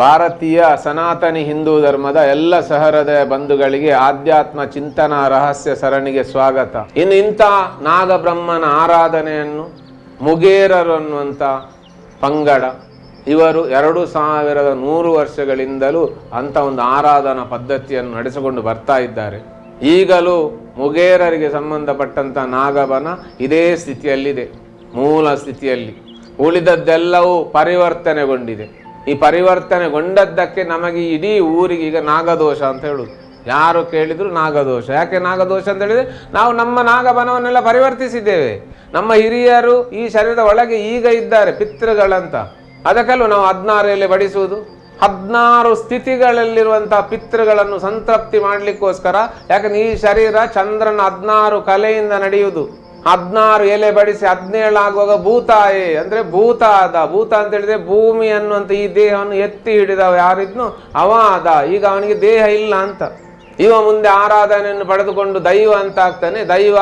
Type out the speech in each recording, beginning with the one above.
ಭಾರತೀಯ ಸನಾತನಿ ಹಿಂದೂ ಧರ್ಮದ ಎಲ್ಲ ಸಹರದ ಬಂಧುಗಳಿಗೆ ಆಧ್ಯಾತ್ಮ ಚಿಂತನ ರಹಸ್ಯ ಸರಣಿಗೆ ಸ್ವಾಗತ. ಇನ್ನು ಇಂಥ ನಾಗಬ್ರಹ್ಮನ ಆರಾಧನೆಯನ್ನು ಮುಗೇರರು ಅನ್ನುವಂಥ ಪಂಗಡ, ಇವರು ಎರಡು ಸಾವಿರದ ನೂರು ವರ್ಷಗಳಿಂದಲೂ ಅಂಥ ಒಂದು ಆರಾಧನಾ ಪದ್ಧತಿಯನ್ನು ನಡೆಸಿಕೊಂಡು ಬರ್ತಾ ಇದ್ದಾರೆ. ಈಗಲೂ ಮುಗೇರರಿಗೆ ಸಂಬಂಧಪಟ್ಟಂಥ ನಾಗಬನ ಇದೇ ಸ್ಥಿತಿಯಲ್ಲಿದೆ, ಮೂಲ ಸ್ಥಿತಿಯಲ್ಲಿ ಉಳಿದದ್ದೆಲ್ಲವೂ ಪರಿವರ್ತನೆಗೊಂಡಿದೆ. ಈ ಪರಿವರ್ತನೆಗೊಂಡದ್ದಕ್ಕೆ ನಮಗೆ ಇಡೀ ಊರಿಗೆ ಈಗ ನಾಗದೋಷ ಅಂತ ಹೇಳುದು. ಯಾರು ಕೇಳಿದ್ರು ನಾಗದೋಷ. ಯಾಕೆ ನಾಗದೋಷ ಅಂತ ಹೇಳಿದ್ರೆ ನಾವು ನಮ್ಮ ನಾಗಬನವನ್ನೆಲ್ಲ ಪರಿವರ್ತಿಸಿದ್ದೇವೆ. ನಮ್ಮ ಹಿರಿಯರು ಈ ಶರೀರದ ಒಳಗೆ ಈಗ ಇದ್ದಾರೆ ಪಿತೃಗಳಂತ. ಅದಕ್ಕಲ್ಲೂ ನಾವು ಹದಿನಾರು ಎಲೆ ಬಡಿಸುವುದು. ಹದಿನಾರು ಸ್ಥಿತಿಗಳಲ್ಲಿರುವಂತಹ ಪಿತೃಗಳನ್ನು ಸಂತೃಪ್ತಿ ಮಾಡಲಿಕ್ಕೋಸ್ಕರ, ಯಾಕಂದ್ರೆ ಈ ಶರೀರ ಚಂದ್ರನ ಹದಿನಾರು ಕಲೆಯಿಂದ ನಡೆಯುವುದು. ಹದಿನಾರು ಎಲೆ ಬಡಿಸಿ ಹದಿನೇಳು ಆಗುವಾಗ ಭೂತಾಯೇ, ಅಂದ್ರೆ ಭೂತ ಆದ ಭೂತ ಅಂತ ಹೇಳಿದ್ರೆ ಭೂಮಿ ಅನ್ನುವಂಥ ಈ ದೇಹವನ್ನು ಎತ್ತಿ ಹಿಡಿದವ ಯಾರಿದ್ನು ಅವ ಆದ ಈಗ ಅವನಿಗೆ ದೇಹ ಇಲ್ಲ ಅಂತ. ಇವ ಮುಂದೆ ಆರಾಧನೆಯನ್ನು ಪಡೆದುಕೊಂಡು ದೈವ ಅಂತ ಆಗ್ತಾನೆ. ದೈವ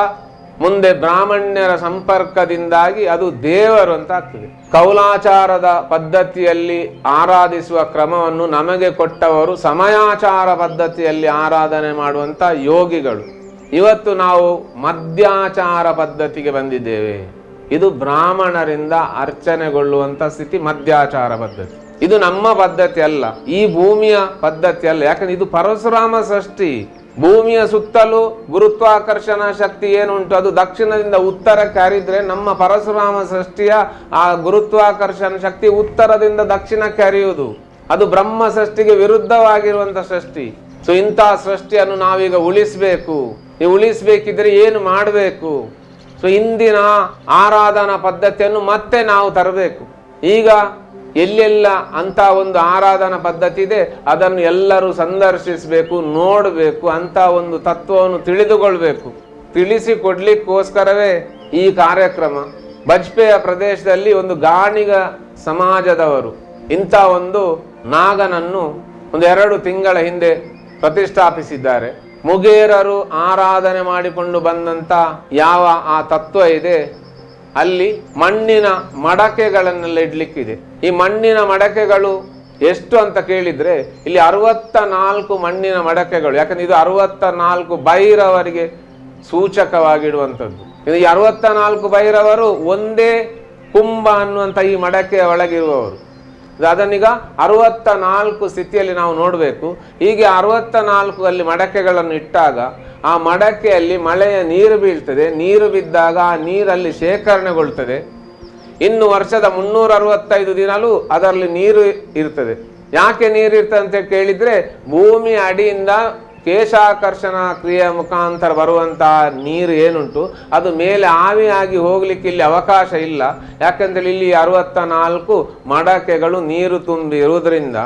ಮುಂದೆ ಬ್ರಾಹ್ಮಣ್ಯರ ಸಂಪರ್ಕದಿಂದಾಗಿ ಅದು ದೇವರು ಅಂತ ಆಗ್ತದೆ. ಕೌಲಾಚಾರದ ಪದ್ಧತಿಯಲ್ಲಿ ಆರಾಧಿಸುವ ಕ್ರಮವನ್ನು ನಮಗೆ ಕೊಟ್ಟವರು ಸಮಯಾಚಾರ ಪದ್ಧತಿಯಲ್ಲಿ ಆರಾಧನೆ ಮಾಡುವಂತ ಯೋಗಿಗಳು. ಇವತ್ತು ನಾವು ಮದ್ಯಾಚಾರ ಪದ್ಧತಿಗೆ ಬಂದಿದ್ದೇವೆ. ಇದು ಬ್ರಾಹ್ಮಣರಿಂದ ಅರ್ಚನೆಗೊಳ್ಳುವಂತ ಸ್ಥಿತಿ, ಮದ್ಯಾಚಾರ ಪದ್ಧತಿ. ಇದು ನಮ್ಮ ಪದ್ಧತಿ ಅಲ್ಲ. ಈ ಭೂಮಿಯ ಪದ್ಧತಿ ಅಲ್ಲ. ಯಾಕಂದ್ರೆ ಇದು ಪರಶುರಾಮ ಸೃಷ್ಟಿ. ಭೂಮಿಯ ಸುತ್ತಲೂ ಗುರುತ್ವಾಕರ್ಷಣ ಶಕ್ತಿ ಏನುಂಟು? ಅದು ದಕ್ಷಿಣದಿಂದ ಉತ್ತರಕ್ಕೆ ಹರಿದ್ರೆ ನಮ್ಮ ಪರಶುರಾಮ ಸೃಷ್ಟಿಯ ಆ ಗುರುತ್ವಾಕರ್ಷಣ ಶಕ್ತಿ ಉತ್ತರದಿಂದ ದಕ್ಷಿಣಕ್ಕೆ ಹರಿಯುವುದು. ಅದು ಬ್ರಹ್ಮ ಸೃಷ್ಟಿಗೆ ವಿರುದ್ಧವಾಗಿರುವಂತ ಸೃಷ್ಟಿ. ಸೊ ಇಂತಹ ಸೃಷ್ಟಿಯನ್ನು ನಾವೀಗ ಉಳಿಸ್ಬೇಕು. ಈ ಉಳಿಸ್ಬೇಕಿದ್ರೆ ಏನು ಮಾಡಬೇಕು? ಸೊ, ಇಂದಿನ ಆರಾಧನಾ ಪದ್ಧತಿಯನ್ನು ಮತ್ತೆ ನಾವು ತರಬೇಕು. ಈಗ ಎಲ್ಲೆಲ್ಲ ಅಂತ ಒಂದು ಆರಾಧನಾ ಪದ್ಧತಿ ಇದೆ, ಅದನ್ನು ಎಲ್ಲರೂ ಸಂದರ್ಶಿಸಬೇಕು, ನೋಡಬೇಕು, ಅಂತ ಒಂದು ತತ್ವವನ್ನು ತಿಳಿದುಕೊಳ್ಬೇಕು. ತಿಳಿಸಿ ಕೊಡ್ಲಿಕ್ಕೋಸ್ಕರವೇ ಈ ಕಾರ್ಯಕ್ರಮ. ಬಜ್ಪೆಯ ಪ್ರದೇಶದಲ್ಲಿ ಒಂದು ಗಾಣಿಗ ಸಮಾಜದವರು, ಇಂಥ ಒಂದು ನಾಗನನ್ನು ಒಂದು ಎರಡು ತಿಂಗಳ ಹಿಂದೆ ಪ್ರತಿಷ್ಠಾಪಿಸಿದ್ದಾರೆ. ಮುಗೇರರು ಆರಾಧನೆ ಮಾಡಿಕೊಂಡು ಬಂದಂತ ಯಾವ ಆ ತತ್ವ ಇದೆ? ಅಲ್ಲಿ ಮಣ್ಣಿನ ಮಡಕೆಗಳನ್ನೆಲ್ಲ ಇಡ್ಲಿಕ್ಕಿದೆ. ಈ ಮಣ್ಣಿನ ಮಡಕೆಗಳು ಎಷ್ಟು ಅಂತ ಕೇಳಿದ್ರೆ ಇಲ್ಲಿ ಅರವತ್ತ ನಾಲ್ಕು ಮಣ್ಣಿನ ಮಡಕೆಗಳು. ಯಾಕಂದ್ರೆ ಇದು ಅರವತ್ತ ನಾಲ್ಕು ಬೈರವರಿಗೆ ಸೂಚಕವಾಗಿಡುವಂಥದ್ದು. ಈ ಅರವತ್ತ ನಾಲ್ಕು ಬೈರವರು ಒಂದೇ ಕುಂಭ ಅನ್ನುವಂಥ ಈ ಮಡಕೆಯ ಒಳಗಿರುವವರು. ಅದನ್ನೀಗ ಅರುವತ್ತ ನಾಲ್ಕು ಸ್ಥಿತಿಯಲ್ಲಿ ನಾವು ನೋಡಬೇಕು. ಹೀಗೆ ಅರವತ್ತ ನಾಲ್ಕು ಅಲ್ಲಿ ಮಡಕೆಗಳನ್ನು ಇಟ್ಟಾಗ ಆ ಮಡಕೆಯಲ್ಲಿ ಮಳೆಯ ನೀರು ಬೀಳ್ತದೆ. ನೀರು ಬಿದ್ದಾಗ ಆ ನೀರಲ್ಲಿ ಶೇಖರಣೆಗೊಳ್ತದೆ. ಇನ್ನು ವರ್ಷದ ಮುನ್ನೂರ ಅರವತ್ತೈದು ದಿನಲೂ ಅದರಲ್ಲಿ ನೀರು ಇರ್ತದೆ. ಯಾಕೆ ನೀರು ಇರ್ತದೆ ಅಂತ ಕೇಳಿದ್ರೆ ಭೂಮಿ ಅಡಿಯಿಂದ ಕೇಶಾಕರ್ಷಣ ಕ್ರಿಯೆ ಮುಖಾಂತರ ಬರುವಂತಹ ನೀರು ಏನುಂಟು? ಅದು ಮೇಲೆ ಆವಿಯಾಗಿ ಹೋಗಲಿಕ್ಕೆ ಇಲ್ಲಿ ಅವಕಾಶ ಇಲ್ಲ. ಯಾಕಂದ್ರೆ ಇಲ್ಲಿ ಅರವತ್ತ ನಾಲ್ಕು ಮಡಕೆಗಳು ನೀರು ತುಂಬಿ ಇರುವುದರಿಂದ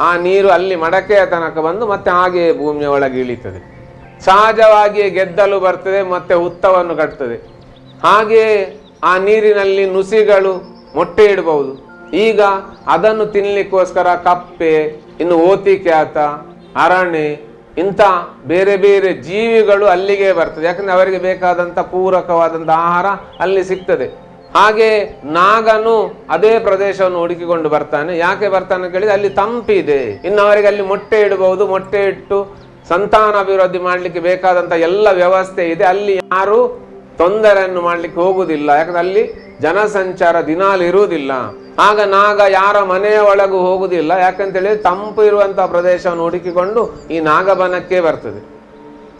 ಆ ನೀರು ಅಲ್ಲಿ ಮಡಕೆಯ ತನಕ ಬಂದು ಮತ್ತೆ ಹಾಗೆ ಭೂಮಿಯ ಒಳಗೆ ಇಳಿತದೆ. ಸಹಜವಾಗಿಯೇ ಗೆದ್ದಲು ಬರ್ತದೆ, ಮತ್ತೆ ಹುತ್ತವನ್ನು ಕಟ್ತದೆ. ಹಾಗೆಯೇ ಆ ನೀರಿನಲ್ಲಿ ನುಸಿಗಳು ಮೊಟ್ಟೆ ಇಡಬಹುದು. ಈಗ ಅದನ್ನು ತಿನ್ನಲಿಕ್ಕೋಸ್ಕರ ಕಪ್ಪೆ, ಇನ್ನು ಓತಿಕ್ಯಾತ ಅರಣೆ ಇಂಥ ಬೇರೆ ಬೇರೆ ಜೀವಿಗಳು ಅಲ್ಲಿಗೆ ಬರ್ತದೆ. ಯಾಕಂದ್ರೆ ಅವರಿಗೆ ಬೇಕಾದಂಥ ಪೂರಕವಾದಂಥ ಆಹಾರ ಅಲ್ಲಿ ಸಿಗ್ತದೆ. ಹಾಗೆ ನಾಗನು ಅದೇ ಪ್ರದೇಶವನ್ನು ಹುಡುಕಿಕೊಂಡು ಬರ್ತಾನೆ. ಯಾಕೆ ಬರ್ತಾನೆ ಕೇಳಿದರೆ ಅಲ್ಲಿ ತಂಪಿದೆ ಇನ್ನು ಅವರಿಗೆ ಅಲ್ಲಿ ಮೊಟ್ಟೆ ಇಡಬಹುದು. ಮೊಟ್ಟೆ ಇಟ್ಟು ಸಂತಾನ ಅಭಿವೃದ್ಧಿ ಮಾಡಲಿಕ್ಕೆ ಬೇಕಾದಂಥ ಎಲ್ಲ ವ್ಯವಸ್ಥೆ ಇದೆ. ಅಲ್ಲಿ ಯಾರು ತೊಂದರೆಯನ್ನು ಮಾಡಲಿಕ್ಕೆ ಹೋಗುವುದಿಲ್ಲ. ಯಾಕಂದ್ರೆ ಅಲ್ಲಿ ಜನಸಂಚಾರ ದಿನಾಲು ಇರುವುದಿಲ್ಲ. ಆಗ ನಾಗ ಯಾರ ಮನೆಯ ಒಳಗೂ ಹೋಗುವುದಿಲ್ಲ. ಯಾಕಂತೇಳಿ ತಂಪು ಇರುವಂತಹ ಪ್ರದೇಶವನ್ನು ಹುಡುಕಿಕೊಂಡು ಈ ನಾಗಬನಕ್ಕೆ ಬರ್ತದೆ.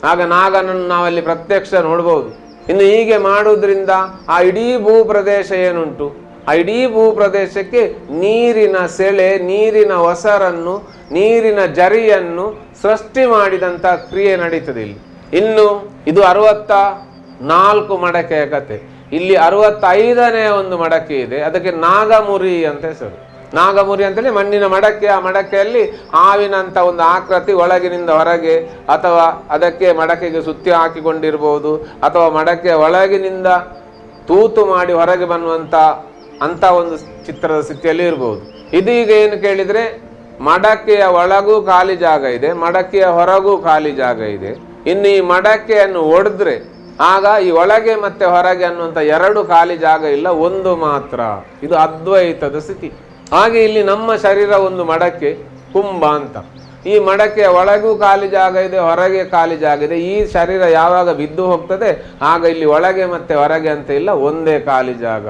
ಆಗ ನಾಗನನ್ನು ನಾವಲ್ಲಿ ಪ್ರತ್ಯಕ್ಷ ನೋಡಬಹುದು ಇನ್ನು ಹೀಗೆ ಮಾಡುವುದರಿಂದ ಆ ಇಡೀ ಭೂ ಪ್ರದೇಶ ಏನುಂಟು? ಆ ಇಡೀ ಭೂ ಪ್ರದೇಶಕ್ಕೆ ನೀರಿನ ಸೆಳೆ, ನೀರಿನ ಒಸರನ್ನು, ನೀರಿನ ಜರಿಯನ್ನು ಸೃಷ್ಟಿ ಮಾಡಿದಂತ ಕ್ರಿಯೆ ನಡೀತದೆ ಇಲ್ಲಿ. ಇನ್ನು ಇದು ಅರವತ್ತ ನಾಲ್ಕು ಮಡಕೆಯ ಕತೆ. ಇಲ್ಲಿ ಅರವತ್ತೈದನೇ ಒಂದು ಮಡಕೆ ಇದೆ. ಅದಕ್ಕೆ ನಾಗಮುರಿ ಅಂತ ಹೆಸರು. ನಾಗಮುರಿ ಅಂತೇಳಿ ಮಣ್ಣಿನ ಮಡಕೆ, ಆ ಮಡಕೆಯಲ್ಲಿ ಹಾವಿನಂತ ಒಂದು ಆಕೃತಿ ಒಳಗಿನಿಂದ ಹೊರಗೆ ಅಥವಾ ಅದಕ್ಕೆ ಮಡಕೆಗೆ ಸುತ್ತಿ ಹಾಕಿಕೊಂಡಿರ್ಬೋದು ಅಥವಾ ಮಡಕೆ ಒಳಗಿನಿಂದ ತೂತು ಮಾಡಿ ಹೊರಗೆ ಬನ್ನುವಂತ ಅಂತ ಒಂದು ಚಿತ್ರದ ಸ್ಥಿತಿಯಲ್ಲಿ ಇರ್ಬೋದು. ಇದೀಗ ಏನು ಕೇಳಿದ್ರೆ ಮಡಕೆಯ ಒಳಗೂ ಖಾಲಿ ಜಾಗ ಇದೆ, ಮಡಕೆಯ ಹೊರಗೂ ಖಾಲಿ ಜಾಗ ಇದೆ. ಇನ್ನು ಈ ಮಡಕೆಯನ್ನು ಒಡೆದ್ರೆ ಆಗ ಈ ಒಳಗೆ ಮತ್ತೆ ಹೊರಗೆ ಅನ್ನುವಂಥ ಎರಡು ಖಾಲಿ ಜಾಗ ಇಲ್ಲ, ಒಂದು ಮಾತ್ರ. ಇದು ಅದ್ವೈತದ ಸ್ಥಿತಿ. ಹಾಗೆ ಇಲ್ಲಿ ನಮ್ಮ ಶರೀರ ಒಂದು ಮಡಕೆ, ಕುಂಭ ಅಂತ. ಈ ಮಡಕೆಯ ಒಳಗೂ ಖಾಲಿ ಜಾಗ ಇದೆ, ಹೊರಗೆ ಖಾಲಿ ಜಾಗ ಇದೆ. ಈ ಶರೀರ ಯಾವಾಗ ಬಿದ್ದು ಹೋಗ್ತದೆ, ಆಗ ಇಲ್ಲಿ ಒಳಗೆ ಮತ್ತೆ ಹೊರಗೆ ಅಂತ ಇಲ್ಲ, ಒಂದೇ ಖಾಲಿ ಜಾಗ.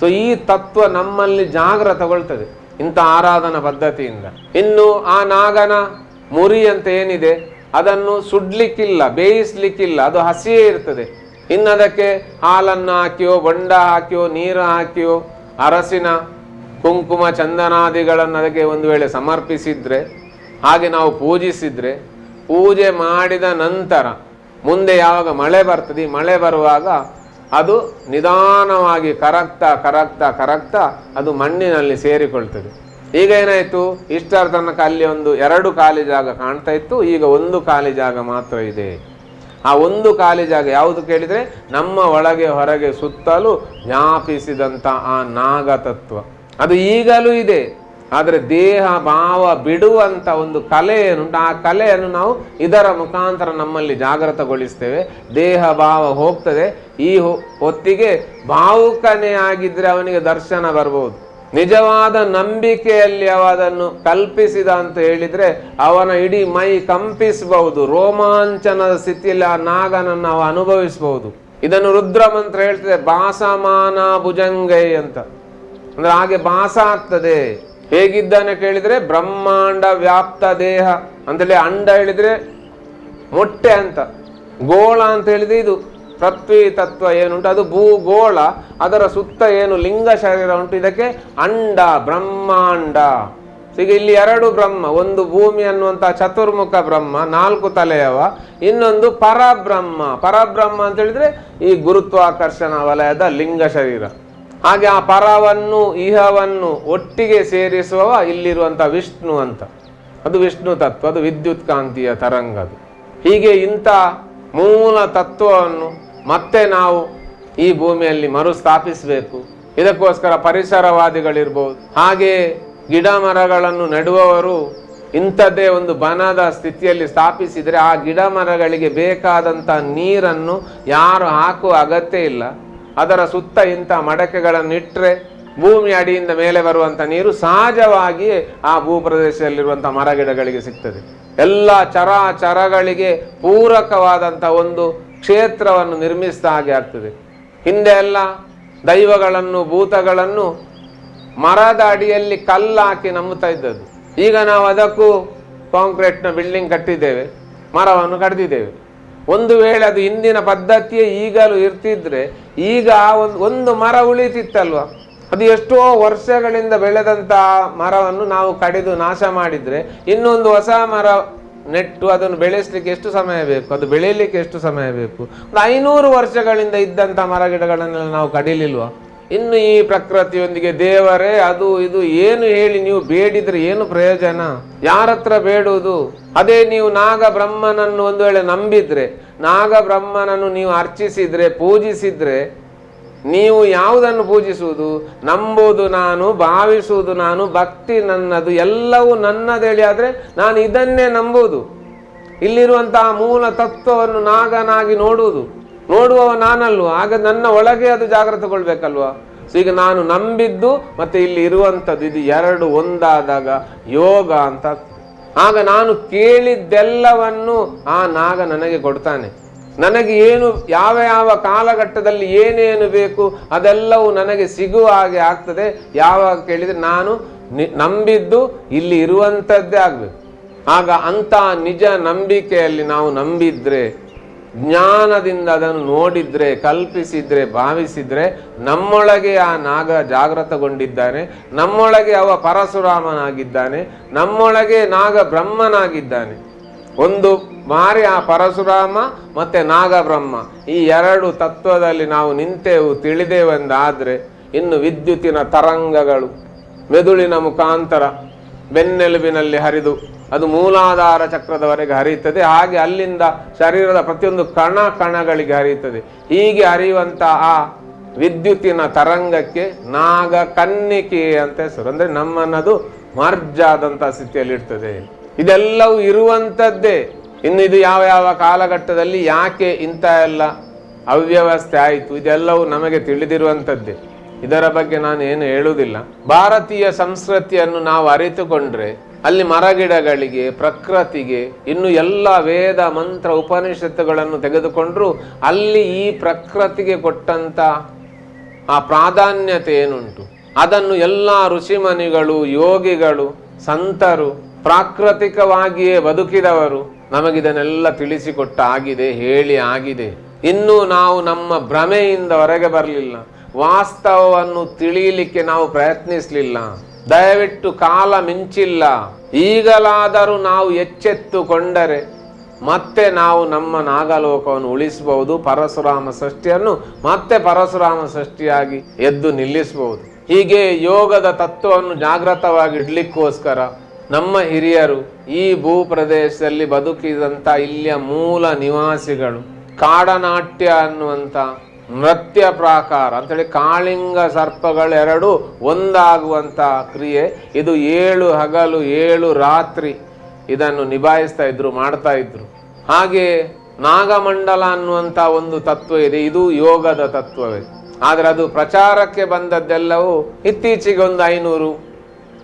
ಸೊ ಈ ತತ್ವ ನಮ್ಮಲ್ಲಿ ಜಾಗ್ರತಗೊಳ್ತದೆ, ಇಂಥ ಆರಾಧನಾ ಪದ್ಧತಿಯಿಂದ. ಇನ್ನು ಆ ನಾಗನ ಮುರಿ ಅಂತ ಏನಿದೆ ಅದನ್ನು ಸುಡ್ಲಿಕ್ಕಿಲ್ಲ, ಬೇಯಿಸ್ಲಿಕ್ಕಿಲ್ಲ, ಅದು ಹಸಿಯೇ ಇರ್ತದೆ. ಇನ್ನು ಅದಕ್ಕೆ ಹಾಲನ್ನು ಹಾಕಿಯೋ, ಬೊಂಡ ಹಾಕಿಯೋ, ನೀರು ಹಾಕಿಯೋ, ಅರಸಿನ ಕುಂಕುಮ ಚಂದನಾದಿಗಳನ್ನು ಅದಕ್ಕೆ ಒಂದು ವೇಳೆ ಸಮರ್ಪಿಸಿದ್ರೆ, ಹಾಗೆ ನಾವು ಪೂಜಿಸಿದ್ರೆ, ಪೂಜೆ ಮಾಡಿದ ನಂತರ ಮುಂದೆ ಯಾವಾಗ ಮಳೆ ಬರ್ತದೆ ಮಳೆ ಬರುವಾಗ ಅದು ನಿಧಾನವಾಗಿ ಕರಗ್ತಾ ಕರಗ್ತಾ ಕರಗ್ತಾ ಅದು ಮಣ್ಣಿನಲ್ಲಿ ಸೇರಿಕೊಳ್ತದೆ. ಈಗ ಏನಾಯ್ತು? ಇಷ್ಟರ ತನಕ ಅಲ್ಲಿ ಒಂದು ಎರಡು ಖಾಲಿ ಜಾಗ ಕಾಣ್ತಾ ಇತ್ತು. ಈಗ ಒಂದು ಖಾಲಿ ಜಾಗ ಮಾತ್ರ ಇದೆ. ಆ ಒಂದು ಖಾಲಿ ಜಾಗ ಯಾವುದು ಕೇಳಿದ್ರೆ ನಮ್ಮ ಒಳಗೆ ಹೊರಗೆ ಸುತ್ತಲೂ ವ್ಯಾಪಿಸಿದಂತ ಆ ನಾಗತತ್ವ. ಅದು ಈಗಲೂ ಇದೆ. ಆದರೆ ದೇಹ ಭಾವ ಬಿಡುವಂತ ಒಂದು ಕಲೆ ಏನುಂಟು ಆ ಕಲೆಯನ್ನು ನಾವು ಇದರ ಮುಖಾಂತರ ನಮ್ಮಲ್ಲಿ ಜಾಗೃತಗೊಳಿಸ್ತೇವೆ. ದೇಹ ಭಾವ ಹೋಗ್ತದೆ. ಈ ಹೊತ್ತಿಗೆ ಭಾವುಕನೇ ಆಗಿದ್ರೆ ಅವನಿಗೆ ದರ್ಶನ ಬರ್ಬೋದು. ನಿಜವಾದ ನಂಬಿಕೆಯಲ್ಲಿ ಅವನನ್ನು ಕಲ್ಪಿಸಿದ ಅಂತ ಹೇಳಿದ್ರೆ ಅವನ ಇಡೀ ಮೈ ಕಂಪಿಸಬಹುದು ರೋಮಾಂಚನದ ಸ್ಥಿತಿಯಲ್ಲಿ ಆ ನಾಗನನ್ನು ಅವ ಅನುಭವಿಸಬಹುದು. ಇದನ್ನು ರುದ್ರ ಮಂತ್ರ ಹೇಳ್ತದೆ ಬಾಸಮಾನ ಭುಜಂಗೈ ಅಂತ. ಅಂದ್ರೆ ಹಾಗೆ ಬಾಸ ಆಗ್ತದೆ. ಹೇಗಿದ್ದಾನೆ ಕೇಳಿದ್ರೆ, ಬ್ರಹ್ಮಾಂಡ ವ್ಯಾಪ್ತ ದೇಹ ಅಂತೇಳಿ ಅಂಡ ಹೇಳಿದ್ರೆ ಮೊಟ್ಟೆ ಅಂತ, ಗೋಳ ಅಂತ ಹೇಳಿದ್ರೆ ಇದು ಪೃಥ್ವಿ ತತ್ವ ಏನುಂಟು? ಅದು ಭೂಗೋಳ. ಅದರ ಸುತ್ತ ಏನು ಲಿಂಗ ಶರೀರ ಉಂಟು? ಇದಕ್ಕೆ ಅಂಡ, ಬ್ರಹ್ಮಾಂಡ. ಈಗ ಇಲ್ಲಿ ಎರಡು ಬ್ರಹ್ಮ, ಒಂದು ಭೂಮಿ ಅನ್ನುವಂಥ ಚತುರ್ಮುಖ ಬ್ರಹ್ಮ, ನಾಲ್ಕು ತಲೆಯವ, ಇನ್ನೊಂದು ಪರಬ್ರಹ್ಮ. ಪರಬ್ರಹ್ಮ ಅಂತ ಹೇಳಿದ್ರೆ ಈ ಗುರುತ್ವಾಕರ್ಷಣ ವಲಯದ ಲಿಂಗ ಶರೀರ. ಹಾಗೆ ಆ ಪರವನ್ನು, ಇಹವನ್ನು ಒಟ್ಟಿಗೆ ಸೇರಿಸುವವ ಇಲ್ಲಿರುವಂಥ ವಿಷ್ಣು ಅಂತ. ಅದು ವಿಷ್ಣು ತತ್ವ, ಅದು ವಿದ್ಯುತ್ ಕಾಂತಿಯ ತರಂಗ ಅದು. ಹೀಗೆ ಇಂಥ ಮೂಲ ತತ್ವವನ್ನು ಮತ್ತೆ ನಾವು ಈ ಭೂಮಿಯಲ್ಲಿ ಮರುಸ್ಥಾಪಿಸಬೇಕು. ಇದಕ್ಕೋಸ್ಕರ ಪರಿಸರವಾದಿಗಳಿರ್ಬೋದು. ಹಾಗೆ ಗಿಡ ಮರಗಳನ್ನು ನೆಡುವವರು ಇಂಥದ್ದೇ ಒಂದು ಬನದ ಸ್ಥಿತಿಯಲ್ಲಿ ಸ್ಥಾಪಿಸಿದರೆ ಆ ಗಿಡ ಮರಗಳಿಗೆ ಬೇಕಾದಂಥ ನೀರನ್ನು ಯಾರು ಹಾಕುವ ಅಗತ್ಯ ಇಲ್ಲ. ಅದರ ಸುತ್ತ ಇಂಥ ಮಡಕೆಗಳನ್ನು ಇಟ್ಟರೆ ಭೂಮಿ ಅಡಿಯಿಂದ ಮೇಲೆ ಬರುವಂಥ ನೀರು ಸಹಜವಾಗಿಯೇ ಆ ಭೂಪ್ರದೇಶದಲ್ಲಿರುವಂಥ ಮರಗಿಡಗಳಿಗೆ ಸಿಗ್ತದೆ. ಎಲ್ಲ ಚರಾಚರಗಳಿಗೆ ಪೂರಕವಾದಂಥ ಒಂದು ಕ್ಷೇತ್ರವನ್ನು ನಿರ್ಮಿಸಿದ ಹಾಗೆ ಆಗ್ತದೆ. ಹಿಂದೆ ಎಲ್ಲ ದೈವಗಳನ್ನು, ಭೂತಗಳನ್ನು ಮರದ ಅಡಿಯಲ್ಲಿ ಕಲ್ಲು ನಂಬುತ್ತಾ ಇದ್ದದ್ದು. ಈಗ ನಾವು ಅದಕ್ಕೂ ಕಾಂಕ್ರೀಟ್ನ ಬಿಲ್ಡಿಂಗ್ ಕಟ್ಟಿದ್ದೇವೆ, ಮರವನ್ನು ಕಡಿದಿದ್ದೇವೆ. ಒಂದು ವೇಳೆ ಅದು ಹಿಂದಿನ ಪದ್ಧತಿಯೇ ಈಗಲೂ ಇರ್ತಿದ್ರೆ ಈಗ ಆ ಒಂದು ಒಂದು ಮರ ಉಳಿತಿತ್ತಲ್ವ? ಅದು ಎಷ್ಟೋ ವರ್ಷಗಳಿಂದ ಬೆಳೆದಂತಹ ಮರವನ್ನು ನಾವು ಕಡಿದು ನಾಶ ಮಾಡಿದ್ರೆ ಇನ್ನೊಂದು ಹೊಸ ಮರ ನೆಟ್ಟು ಅದನ್ನು ಬೆಳೆಸಲಿಕ್ಕೆ ಎಷ್ಟು ಸಮಯ ಬೇಕು? ಅದು ಬೆಳೆಯಲಿಕ್ಕೆ ಎಷ್ಟು ಸಮಯ ಬೇಕು? ಒಂದು ಐನೂರು ವರ್ಷಗಳಿಂದ ಇದ್ದಂಥ ಮರಗಿಡಗಳನ್ನೆಲ್ಲ ನಾವು ಕಡಿಲಿಲ್ವಾ? ಇನ್ನು ಈ ಪ್ರಕೃತಿಯೊಂದಿಗೆ ದೇವರೇ, ಅದು ಇದು ಏನು ಹೇಳಿ ನೀವು ಬೇಡಿದ್ರೆ ಏನು ಪ್ರಯೋಜನ? ಯಾರತ್ರ ಬೇಡುವುದು? ಅದೇ ನೀವು ನಾಗ ಬ್ರಹ್ಮನನ್ನು ಒಂದು ವೇಳೆ ನಂಬಿದ್ರೆ ನಾಗ ಬ್ರಹ್ಮನನ್ನು ನೀವು ಅರ್ಚಿಸಿದ್ರೆ, ಪೂಜಿಸಿದ್ರೆ ನೀವು ಯಾವುದನ್ನು ಪೂಜಿಸುವುದು? ನಂಬುವುದು ನಾನು, ಭಾವಿಸುವುದು ನಾನು, ಭಕ್ತಿ ನನ್ನದು, ಎಲ್ಲವೂ ನನ್ನದೇಳಿ ಆದರೆ ನಾನು ಇದನ್ನೇ ನಂಬುವುದು. ಇಲ್ಲಿರುವಂತಹ ಮೂಲ ತತ್ವವನ್ನು ನಾಗನಾಗಿ ನೋಡುವುದು. ನೋಡುವವ ನಾನಲ್ವ? ಆಗ ನನ್ನ ಒಳಗೆ ಅದು ಜಾಗೃತಗೊಳ್ಬೇಕಲ್ವಾ ಸೊ ಈಗ ನಾನು ನಂಬಿದ್ದು ಮತ್ತೆ ಇಲ್ಲಿ ಇರುವಂಥದ್ದು ಇದು ಎರಡು ಒಂದಾದಾಗ ಯೋಗ ಅಂತ. ಆಗ ನಾನು ಕೇಳಿದ್ದೆಲ್ಲವನ್ನು ಆ ನಾಗ ನನಗೆ ಕೊಡ್ತಾನೆ. ನನಗೆ ಏನು, ಯಾವ ಯಾವ ಕಾಲಘಟ್ಟದಲ್ಲಿ ಏನೇನು ಬೇಕು ಅದೆಲ್ಲವೂ ನನಗೆ ಸಿಗುವ ಹಾಗೆ ಆಗ್ತದೆ. ಯಾವಾಗ ಕೇಳಿದರೆ ನಾನು ನಂಬಿದ್ದು ಇಲ್ಲಿ ಇರುವಂಥದ್ದೇ ಆಗಬೇಕು. ಆಗ ಅಂತ ನಿಜ ನಂಬಿಕೆಯಲ್ಲಿ ನಾವು ನಂಬಿದ್ರೆ, ಜ್ಞಾನದಿಂದ ಅದನ್ನು ನೋಡಿದ್ರೆ, ಕಲ್ಪಿಸಿದ್ರೆ, ಭಾವಿಸಿದ್ರೆ ನಮ್ಮೊಳಗೆ ಆ ನಾಗ ಜಾಗೃತಗೊಂಡಿದ್ದಾನೆ, ನಮ್ಮೊಳಗೆ ಅವ ಪರಶುರಾಮನಾಗಿದ್ದಾನೆ, ನಮ್ಮೊಳಗೆ ನಾಗ ಬ್ರಹ್ಮನಾಗಿದ್ದಾನೆ. ಒಂದು ಮಾರಿ ಆ ಪರಶುರಾಮ ಮತ್ತೆ ನಾಗಬ್ರಹ್ಮ. ಈ ಎರಡು ತತ್ವದಲ್ಲಿ ನಾವು ನಿಂತೆವು ತಿಳಿದೇವೆಂದಾದ್ರೆ ಇನ್ನು ವಿದ್ಯುತ್ತಿನ ತರಂಗಗಳು, ಮೆದುಳಿನ ಮುಖಾಂತರ, ಬೆನ್ನೆಲುಬಿನಲ್ಲಿ ಹರಿದು ಅದು ಮೂಲಾಧಾರ ಚಕ್ರದವರೆಗೆ ಹರಿಯುತ್ತದೆ. ಹಾಗೆ ಅಲ್ಲಿಂದ ಶರೀರದ ಪ್ರತಿಯೊಂದು ಕಣ ಕಣಗಳಿಗೆ ಹರಿಯುತ್ತದೆ. ಹೀಗೆ ಹರಿಯುವಂಥ ಆ ವಿದ್ಯುತ್ತಿನ ತರಂಗಕ್ಕೆ ನಾಗ ಕನ್ನಿಕೆ ಅಂತ ಹೆಸರು. ಅಂದರೆ ನಮ್ಮನ್ನದು ಮರ್ಜಾದಂಥ ಸ್ಥಿತಿಯಲ್ಲಿರ್ತದೆ. ಇದೆಲ್ಲವೂ ಇರುವಂಥದ್ದೇ ಇನ್ನು ಇದು ಯಾವ ಯಾವ ಕಾಲಘಟ್ಟದಲ್ಲಿ ಯಾಕೆ ಇಂಥ ಎಲ್ಲ ಅವ್ಯವಸ್ಥೆ ಆಯಿತು, ಇದೆಲ್ಲವೂ ನಮಗೆ ತಿಳಿದಿರುವಂಥದ್ದೇ ಇದರ ಬಗ್ಗೆ ನಾನು ಏನು ಹೇಳುವುದಿಲ್ಲ. ಭಾರತೀಯ ಸಂಸ್ಕೃತಿಯನ್ನು ನಾವು ಅರಿತುಕೊಂಡ್ರೆ ಅಲ್ಲಿ ಮರಗಿಡಗಳಿಗೆ, ಪ್ರಕೃತಿಗೆ, ಇನ್ನು ಎಲ್ಲ ವೇದ, ಮಂತ್ರ, ಉಪನಿಷತ್ತುಗಳನ್ನು ತೆಗೆದುಕೊಂಡ್ರು ಅಲ್ಲಿ ಈ ಪ್ರಕೃತಿಗೆ ಕೊಟ್ಟಂತ ಆ ಪ್ರಾಧಾನ್ಯತೆ ಏನುಂಟು? ಅದನ್ನು ಎಲ್ಲ ಋಷಿಮನಿಗಳು, ಯೋಗಿಗಳು, ಸಂತರು ಪ್ರಾಕೃತಿಕವಾಗಿಯೇ ಬದುಕಿದವರು ನಮಗಿದನ್ನೆಲ್ಲ ತಿಳಿಸಿಕೊಟ್ಟ ಆಗಿದೆ ಹೇಳಿ ಆಗಿದೆ. ಇನ್ನೂ ನಾವು ನಮ್ಮ ಭ್ರಮೆಯಿಂದ ಹೊರಗೆ ಬರಲಿಲ್ಲ. ವಾಸ್ತವವನ್ನು ತಿಳಿಯಲಿಕ್ಕೆ ನಾವು ಪ್ರಯತ್ನಿಸಲಿಲ್ಲ. ದಯವಿಟ್ಟು ಕಾಲ ಮಿಂಚಿಲ್ಲ. ಈಗಲಾದರೂ ನಾವು ಎಚ್ಚೆತ್ತುಕೊಂಡರೆ ಮತ್ತೆ ನಾವು ನಮ್ಮ ನಾಗಲೋಕವನ್ನು ಉಳಿಸಬಹುದು, ಪರಶುರಾಮ ಸೃಷ್ಟಿಯನ್ನು ಮತ್ತೆ ಪರಶುರಾಮ ಸೃಷ್ಟಿಯಾಗಿ ಎದ್ದು ನಿಲ್ಲಿಸಬಹುದು. ಹೀಗೆ ಯೋಗದ ತತ್ವವನ್ನು ಜಾಗೃತವಾಗಿ ಇಡ್ಲಿಕ್ಕೋಸ್ಕರ ನಮ್ಮ ಹಿರಿಯರು ಈ ಭೂ ಪ್ರದೇಶದಲ್ಲಿ ಬದುಕಿದಂಥ ಇಲ್ಲಿಯ ಮೂಲ ನಿವಾಸಿಗಳು, ಕಾಡನಾಟ್ಯ ಅನ್ನುವಂಥ ನೃತ್ಯ ಪ್ರಾಕಾರ, ಅಂತೇಳಿ ಕಾಳಿಂಗ ಸರ್ಪಗಳೆರಡು ಒಂದಾಗುವಂಥ ಕ್ರಿಯೆ. ಇದು ಏಳು ಹಗಲು, ಏಳು ರಾತ್ರಿ ಇದನ್ನು ನಿಭಾಯಿಸ್ತಾ ಇದ್ರು, ಮಾಡ್ತಾ ಇದ್ರು. ಹಾಗೆ ನಾಗಮಂಡಲ ಅನ್ನುವಂಥ ಒಂದು ತತ್ವ ಇದೆ, ಇದು ಯೋಗದ ತತ್ವವೇ. ಆದರೆ ಅದು ಪ್ರಚಾರಕ್ಕೆ ಬಂದದ್ದೆಲ್ಲವೂ ಇತ್ತೀಚೆಗೆ ಒಂದು ಐನೂರು